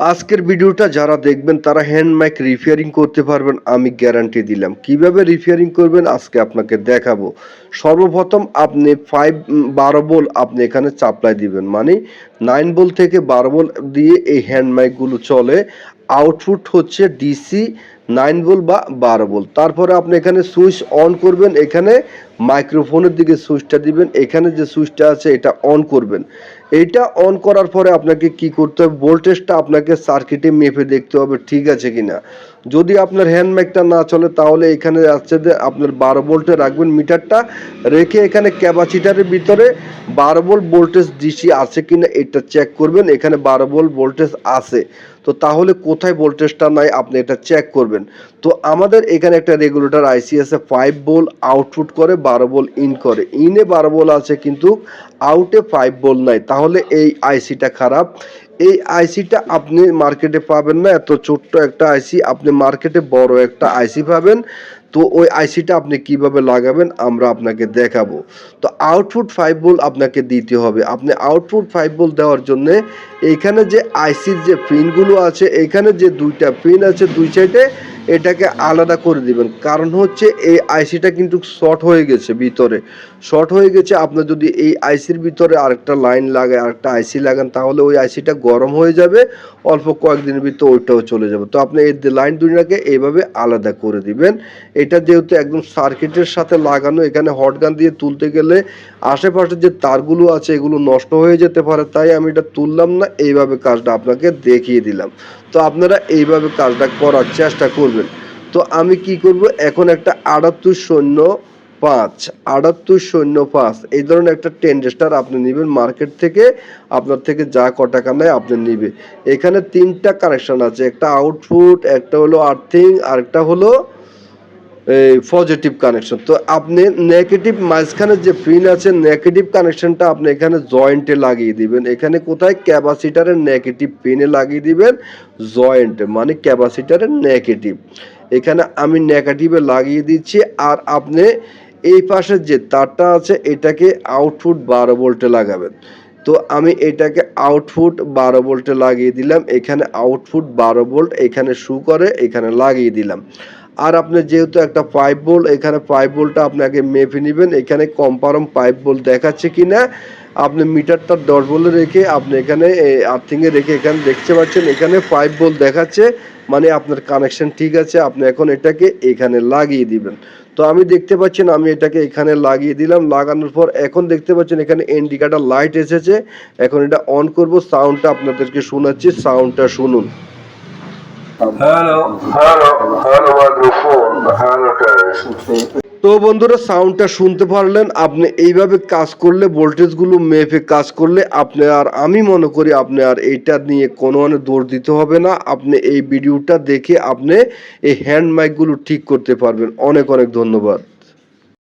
আজকের ভিডিওটা যারা দেখবেন তারা হ্যান্ড মাইক রিপেয়ারিং করতে পারবেন, আমি গ্যারান্টি দিলাম। কীভাবে রিপেয়ারিং করবেন আজকে আপনাকে দেখাবো। সর্বপ্রথম আপনি ফাইভ বারো বল আপনি এখানে চাপলাই দিবেন। মানে নাইন বল থেকে বারো বল দিয়ে এই হ্যান্ড মাইকগুলো চলে। আউটপুট হচ্ছে ডিসি নাইন বল বা বারো বল। তারপরে আপনি এখানে সুইচ অন করবেন। এখানে মাইক্রোফোনের দিকে সুইচটা দিবেন। এখানে যে সুইচটা আছে, এটা অন করবেন। এইটা অন করার পরে আপনাকে কি করতে হবে? ভোল্টেজটা আপনাকে সার্কিটে মেপে দেখতে হবে, ঠিক আছে কিনা? যদি আপনার হ্যান্ড না চলে, তাহলে এখানে আছে যে আপনার বারো ভোল্টে রাখবেন মিটারটা। রেখে এখানে ক্যাপাসিটারের ভিতরে বারো ভোল্ট ভোল্টেজ ডিসি আছে কিনা, এটা চেক করবেন। এখানে বারো ভোল্ট ভোল্টেজ আছে। তো তাহলে কোথায় ভোল্টেজটা নাই, আপনি এটা চেক করবেন। তো আমাদের এখানে একটা রেগুলেটর আইসি আছে ফাইভ বোল আউটপুট করে বারো বল ইন করে। ইনে বারো বল আছে কিন্তু আউটে ফাইভ বল নাই। তাহলে এই আইসিটা খারাপ। এই আইসিটা আপনি মার্কেটে পাবেন না। এত ছোট্ট একটা আইসি আপনি মার্কেটে বড় একটা আইসি পাবেন। তো ওই আইসিটা আপনি কীভাবে লাগাবেন আমরা আপনাকে দেখাবো। তো আউটপুট ফাইভ বল আপনাকে দিতে হবে। আপনি আউটপুট ফাইভ বল দেওয়ার জন্য এইখানে যে আইসির যে পিনগুলো আছে এখানে যে দুইটা পিন আছে দুই সাইডে এটাকে আলাদা করে দিবেন। কারণ হচ্ছে এই আইসিটা কিন্তু শর্ট হয়ে গেছে ভিতরে। শর্ট হয়ে গেছে আপনার যদি এই আইসির ভিতরে আরেকটা লাইন লাগায়, আরেকটা আইসি লাগান, তাহলে ওই আইসিটা গরম হয়ে যাবে, অল্প কয়েকদিনের ভিতরে ওইটাও চলে যাবে। তো আপনি এই লাইন দুইটাকে এইভাবে আলাদা করে দিবেন। এটা যেহেতু একদম সার্কিটের সাথে লাগানো, এখানে হট গান দিয়ে তুলতে গেলে আশেপাশে যে তারগুলো আছে, এগুলো নষ্ট হয়ে যেতে পারে। তাই আমি এটা তুললাম না, এইভাবে কাজটা আপনাকে দেখিয়ে দিলাম। তো আপনারা এইভাবে কাজটা করার চেষ্টা করবেন। তো আমি কি করব? এখন একটা আটাত্তর শূন্য পাঁচ, আটাত্তর শূন্য পাঁচ, এই ধরনের একটা টেন্ডেস্টার আপনি নেবেন মার্কেট থেকে, আপনার থেকে যা ক টাকা নেয় আপনি নেবে এখানে তিনটা কানেকশান আছে, একটা আউটফুট একটা হলো আর্থিং আর একটা হলো পজিটিভ কানেকশন তো আপনি নেগেটিভ মাঝখানে যে পিন আছে নেগেটিভ কানেকশনটা আপনি এখানে জয়েন্টে লাগিয়ে দিবেন। এখানে কোথায়? ক্যাপাসিটারের নেগেটিভ পিনে লাগিয়ে দিবেন জয়েন্টে মানে ক্যাপাসিটারের নেগেটিভ এখানে আমি নেগেটিভে লাগিয়ে দিচ্ছি, আর আপনি এই পাশের যে তারটা আছে, এটাকে আউটপুট বারো ভোল্টে লাগাবেন। তো আমি এটাকে আউটপুট বারো ভোল্টে লাগিয়ে দিলাম, এখানে আউটপুট বারো ভোল্ট এখানে শু করে, এখানে লাগিয়ে দিলাম। আর আপনি যেহেতু একটা পাইপ বোল এখানে পাইপ বোলটা আপনাকে মেপে নেবেন। এখানে কম্পারম পাইপ বোল দেখাচ্ছে কি না আপনি মিটারটা দশ বলে রেখে আপনি এখানে আর্থিংয়ে রেখে এখানে দেখতে পাচ্ছেন এখানে পাইপ বোল দেখাচ্ছে মানে আপনার কানেকশন ঠিক আছে আপনি এখন এটাকে এখানে লাগিয়ে দিবেন। তো আমি দেখতে পাচ্ছেন আমি এটাকে এখানে লাগিয়ে দিলাম লাগানোর পর এখন দেখতে পাচ্ছেন এখানে ইন্ডিকেটার লাইট এসেছে। এখন এটা অন করব সাউন্ডটা আপনাদেরকে শোনাচ্ছি সাউন্ডটা শুনুন। Microphone, hello test. তো বন্ধুরা সাউন্ডটা শুনতে পারলেন, আপনি এইভাবে কাজ করলে ভোল্টেজগুলো মেপে কাজ করলে, আপনি আর আমি মনে করি আপনি আর এইটা নিয়ে কোনো মানে দৌড় দিতে হবে না। আপনি এই ভিডিওটা দেখে আপনি এই হ্যান্ড মাইকগুলো ঠিক করতে পারবেন। অনেক অনেক ধন্যবাদ।